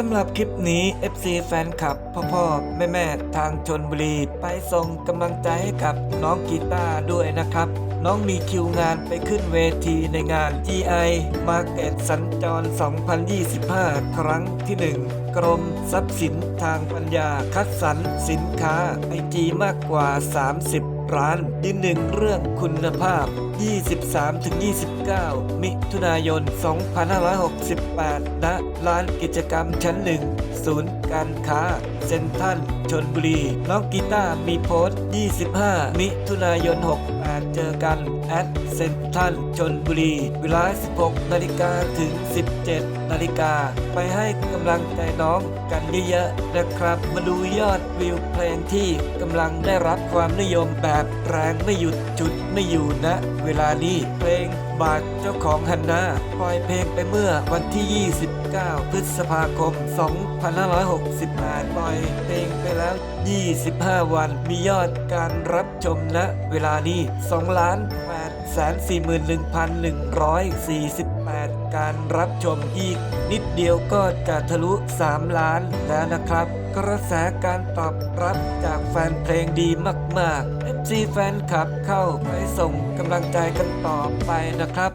สำหรับคลิปนี้ FC แฟนคลับ พ่อพ่อแม่แม่ๆทางชนบุรี ไปส่งกำลังใจให้กับน้องกีตาร์ด้วยนะครับ น้องมีคิวงานไปขึ้นเวทีในงาน GI Market สัญจร 2025 ครั้งที่ 1 กรมทรัพย์สินทางปัญญาคัดสรรสินค้าไอจีมากกว่า 30 ร้านยืนหนึ่งเรื่องคุณภาพ 23-29 มิถุนายน 2568 ณ ร้านกิจกรรมชั้นหนึ่ง ศูนย์การค้า เซ็นทรัลชนบุรี น้องกีตาร์มีโพสต์ 25 มิถุนายน 68 เจอกันแอดเซ็นทรัลชนบุรี เวลา 16 นาฬิกาถึง 17 นาฬิกา ไปให้กำลังใจน้องกันเยอะๆนะครับ มาดูยอดวิวเพลงที่กำลังได้รับความนิยมแบบแรงไม่หยุดจุดไม่อยู่นะ เวลานี้เพลงบาทเจ้าของฮันนาปล่อยเพลงไปเมื่อวันที่ 29 พฤษภาคม2568ปล่อยเพลงไปแล้ว 25 วัน มียอดการรับชมณเวลานี้2ล้าน841,148 การรับชมอีก นิดเดียวก็จะทะลุ 3 ล้านแล้วนะครับ กระแสการตอบรับจากแฟนเพลงดีมากๆ FC แฟนคลับเข้าไปส่งกำลังใจกันต่อไปนะครับ